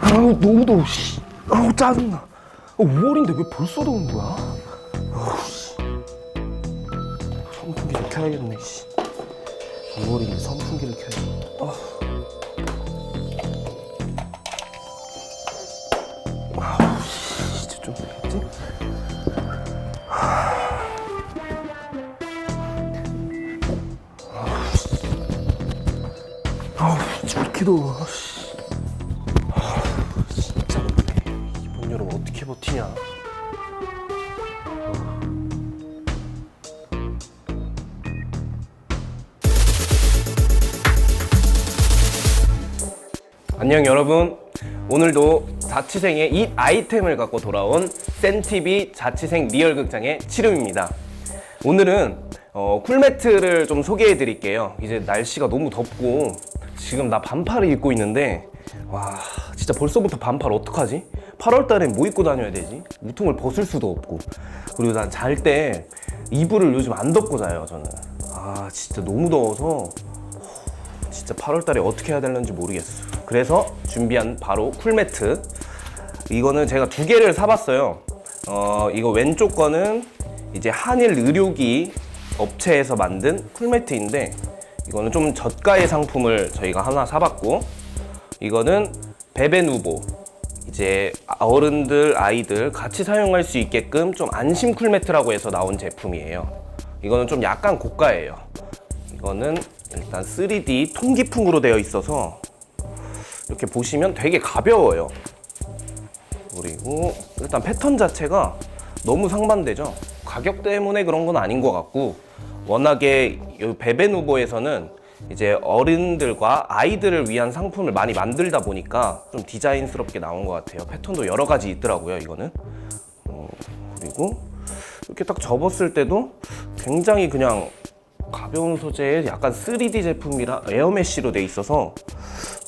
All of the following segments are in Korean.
아우 너무 더워 씨. 아우 짜증나 아, 5월인데 왜 벌써 더운 거야? 아우 씨. 선풍기 좀 켜야겠네 씨. 5월인데 선풍기를 켜야 아. 아우 씨, 진짜 좀 되겠지? 아우 이렇게 더워 씨. 진짜 덥네. 이번 여름 어떻게 버티냐? 안녕 여러분. 오늘도 자취생의 이 아이템을 갖고 돌아온 센티비 자취생 리얼극장의 치름입니다. 오늘은 어, 쿨매트를 좀 소개해 드릴게요. 이제 날씨가 너무 덥고 지금 나 반팔을 입고 있는데 와 진짜 벌써부터 반팔 어떡하지? 8월 달엔 뭐 입고 다녀야 되지? 우통을 벗을 수도 없고 그리고 난 잘 때 이불을 요즘 안 덮고 자요 저는 아 진짜 너무 더워서 진짜 8월 달에 어떻게 해야 되는지 모르겠어. 그래서 준비한 바로 쿨매트. 이거는 제가 두 개를 사봤어요. 어, 이거 왼쪽 거는 이제 한일 의료기 업체에서 만든 쿨매트인데 이거는 좀 저가의 상품을 저희가 하나 사봤고 이거는 베베누보 이제 어른들 아이들 같이 사용할 수 있게끔 좀 안심 쿨매트라고 해서 나온 제품이에요. 이거는 좀 약간 고가예요. 이거는 일단 3D 통기풍으로 되어 있어서 이렇게 보시면 되게 가벼워요. 그리고 일단 패턴 자체가 너무 상반되죠. 가격 때문에 그런 건 아닌 것 같고 워낙에 이 베베누보에서는 이제 어른들과 아이들을 위한 상품을 많이 만들다 보니까 좀 디자인스럽게 나온 것 같아요. 패턴도 여러 가지 있더라고요. 이거는 어, 그리고 이렇게 딱 접었을 때도 굉장히 그냥 가벼운 소재의 약간 3D 제품이라 에어메쉬로 돼 있어서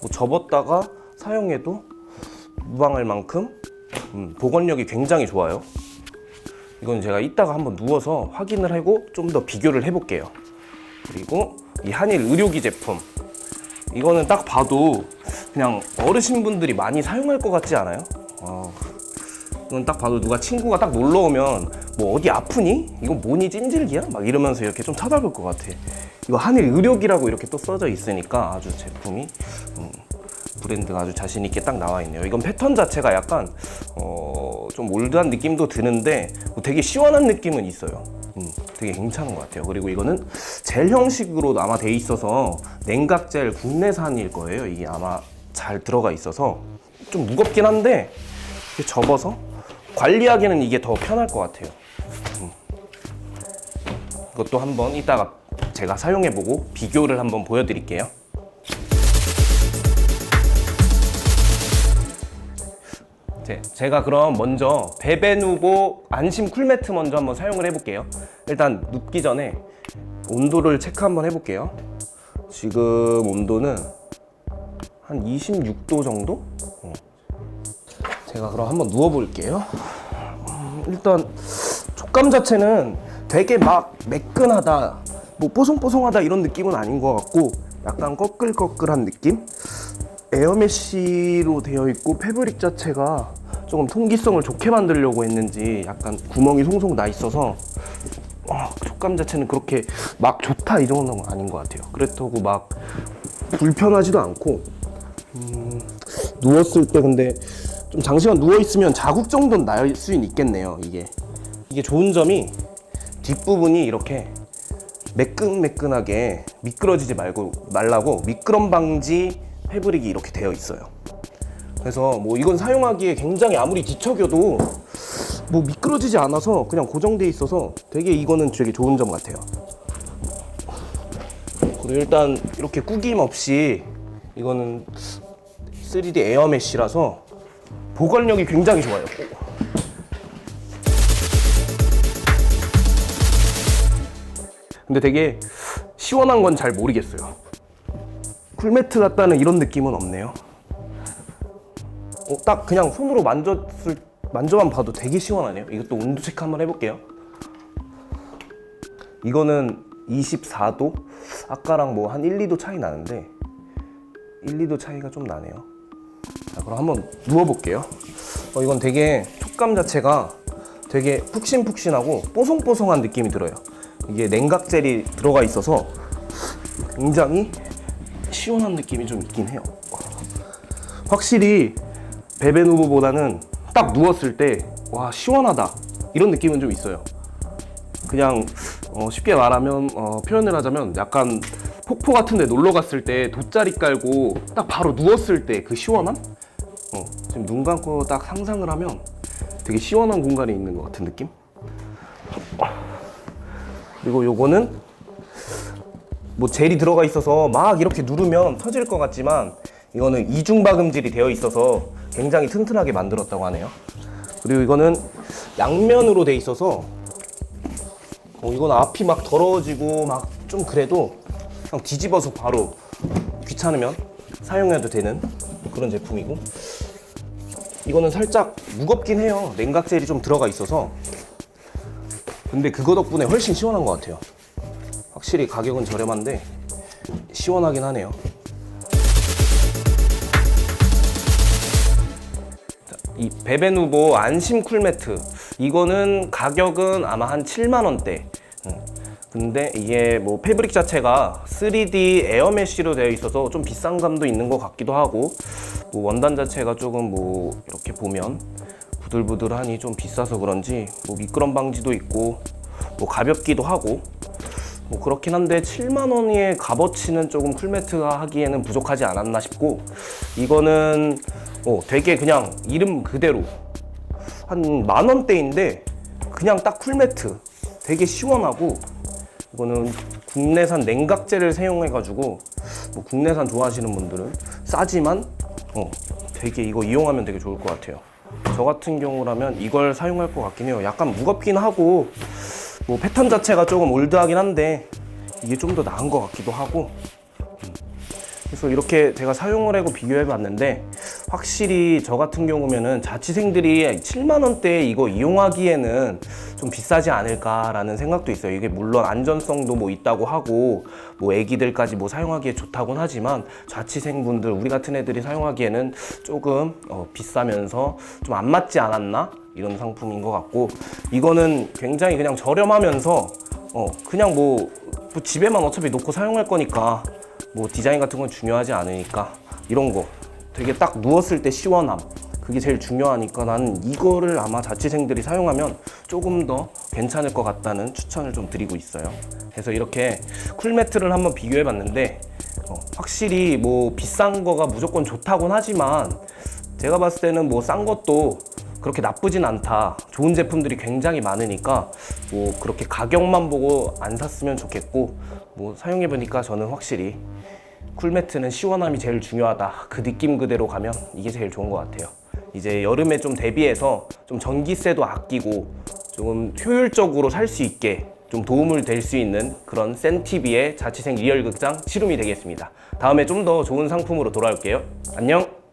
뭐 접었다가 사용해도 무방할 만큼 음, 보건력이 굉장히 좋아요. 이건 제가 이따가 한번 누워서 확인을 하고 좀 더 비교를 해볼게요. 그리고 이 한일 의료기 제품 이거는 딱 봐도 그냥 어르신분들이 많이 사용할 것 같지 않아요? 어, 이건 딱 봐도 누가 친구가 딱 놀러 오면 뭐 어디 아프니? 이거 뭐니 찜질기야? 막 이러면서 이렇게 좀 쳐다볼 것 같아. 이거 한일 의료기라고 이렇게 또 써져 있으니까 아주 제품이 음, 브랜드가 아주 자신 있게 딱 나와 있네요. 이건 패턴 자체가 약간 어, 좀 올드한 느낌도 드는데 뭐 되게 시원한 느낌은 있어요. 음, 되게 괜찮은 것 같아요. 그리고 이거는 젤 형식으로 아마 돼 있어서 냉각젤 국내산일 거예요. 이게 아마 잘 들어가 있어서 좀 무겁긴 한데 이렇게 접어서 관리하기는 이게 더 편할 것 같아요. 음. 이것도 한번 이따가 제가 사용해보고 비교를 한번 보여드릴게요. 제- 제가 그럼 먼저 베베누보 안심 쿨매트 먼저 한번 사용을 해볼게요. 일단 눕기 전에 온도를 체크 한번 해볼게요. 지금 온도는 한 26도 정도? 어. 제가 그럼 한번 누워볼게요. 음, 일단 촉감 자체는 되게 막 매끈하다, 뭐 뽀송뽀송하다 이런 느낌은 아닌 것 같고 약간 꺼끌꺼끌한 느낌? 에어메쉬로 되어 있고 패브릭 자체가 조금 통기성을 좋게 만들려고 했는지 약간 구멍이 송송 나 있어서 어, 촉감 자체는 그렇게 막 좋다 이 정도는 아닌 것 같아요. 그렇다고 막 불편하지도 않고 음, 누웠을 때 근데 좀 장시간 누워 있으면 자국 정도는 날 수는 있겠네요. 이게 이게 좋은 점이 뒷부분이 이렇게 매끈매끈하게 미끄러지지 말고 말라고 미끄럼 방지 패브릭이 이렇게 되어 있어요. 그래서 뭐 이건 사용하기에 굉장히 아무리 뒤척여도 뭐 미끄러지지 않아서 그냥 고정돼 있어서 되게 이거는 되게 좋은 점 같아요. 그리고 일단 이렇게 구김 없이 이거는 3D 에어메쉬라서 보관력이 굉장히 좋아요. 근데 되게 시원한 건 잘 모르겠어요. 쿨매트 같다는 이런 느낌은 없네요. 어, 딱 그냥 손으로 만졌을 만져만 봐도 되게 시원하네요. 이것도 온도 체크 한번 해볼게요. 이거는 24도? 아까랑 뭐 한 1, 2도 차이 나는데 1, 2도 차이가 좀 나네요. 자, 그럼 한번 누워볼게요. 어, 이건 되게 촉감 자체가 되게 푹신푹신하고 뽀송뽀송한 느낌이 들어요. 이게 냉각 젤이 들어가 있어서 굉장히 시원한 느낌이 좀 있긴 해요. 확실히 베베누보보다는 딱 누웠을 때 와 시원하다 이런 느낌은 좀 있어요. 그냥 어, 쉽게 말하면 어, 표현을 하자면 약간 폭포 같은데 놀러 갔을 때 돗자리 깔고 딱 바로 누웠을 때 그 시원함? 어, 지금 눈 감고 딱 상상을 하면 되게 시원한 공간에 있는 것 같은 느낌? 그리고 요거는 뭐 젤이 들어가 있어서 막 이렇게 누르면 터질 것 같지만 이거는 이중 박음질이 되어 있어서 굉장히 튼튼하게 만들었다고 하네요. 그리고 이거는 양면으로 돼 있어서 어, 이건 앞이 막 더러워지고 막 좀 그래도 그냥 뒤집어서 바로 귀찮으면 사용해도 되는 그런 제품이고 이거는 살짝 무겁긴 해요. 냉각 젤이 좀 들어가 있어서 근데 그거 덕분에 훨씬 시원한 것 같아요. 확실히 가격은 저렴한데 시원하긴 하네요. 자, 이 베베누보 안심 쿨매트 이거는 가격은 아마 한 7만 원대. 음. 근데 이게 뭐 패브릭 자체가 3D 에어메쉬로 되어 있어서 좀 비싼 감도 있는 것 같기도 하고 뭐 원단 자체가 조금 뭐 이렇게 보면 부들부들하니 좀 비싸서 그런지 뭐 미끄럼 방지도 있고 뭐 가볍기도 하고 뭐 그렇긴 한데 7만 원의 값어치는 조금 쿨매트가 하기에는 부족하지 않았나 싶고 이거는 어, 되게 그냥 이름 그대로 한 만 원대인데 그냥 딱 쿨매트 되게 시원하고 이거는 국내산 냉각제를 사용해 가지고 뭐 국내산 좋아하시는 분들은 싸지만 어, 되게 이거 이용하면 되게 좋을 것 같아요. 저 같은 경우라면 이걸 사용할 것 같긴 해요. 약간 무겁긴 하고 뭐 패턴 자체가 조금 올드하긴 한데 이게 좀 더 나은 것 같기도 하고 음. 그래서 이렇게 제가 사용을 하고 비교해 봤는데 확실히 저 같은 경우면은 자취생들이 7만 원대에 이거 이용하기에는 좀 비싸지 않을까라는 생각도 있어요. 이게 물론 안전성도 뭐 있다고 하고 뭐 애기들까지 뭐 사용하기에 좋다곤 하지만 자취생분들 우리 같은 애들이 사용하기에는 조금 어, 비싸면서 좀 안 맞지 않았나 이런 상품인 것 같고 이거는 굉장히 그냥 저렴하면서 어 그냥 뭐, 뭐 집에만 어차피 놓고 사용할 거니까 뭐 디자인 같은 건 중요하지 않으니까 이런 거 되게 딱 누웠을 때 시원함 그게 제일 중요하니까 나는 이거를 아마 자취생들이 사용하면 조금 더 괜찮을 것 같다는 추천을 좀 드리고 있어요. 그래서 이렇게 쿨매트를 한번 비교해 봤는데 어, 확실히 뭐 비싼 거가 무조건 좋다곤 하지만 제가 봤을 때는 뭐 싼 것도 그렇게 나쁘진 않다. 좋은 제품들이 굉장히 많으니까 뭐 그렇게 가격만 보고 안 샀으면 좋겠고 뭐 사용해 보니까 저는 확실히 쿨매트는 시원함이 제일 중요하다. 그 느낌 그대로 가면 이게 제일 좋은 것 같아요. 이제 여름에 좀 대비해서 좀 전기세도 아끼고 조금 효율적으로 살 수 있게 좀 도움을 될 수 있는 그런 센티비의 자취생 리얼 극장 치룸이 되겠습니다. 다음에 좀 더 좋은 상품으로 돌아올게요. 안녕!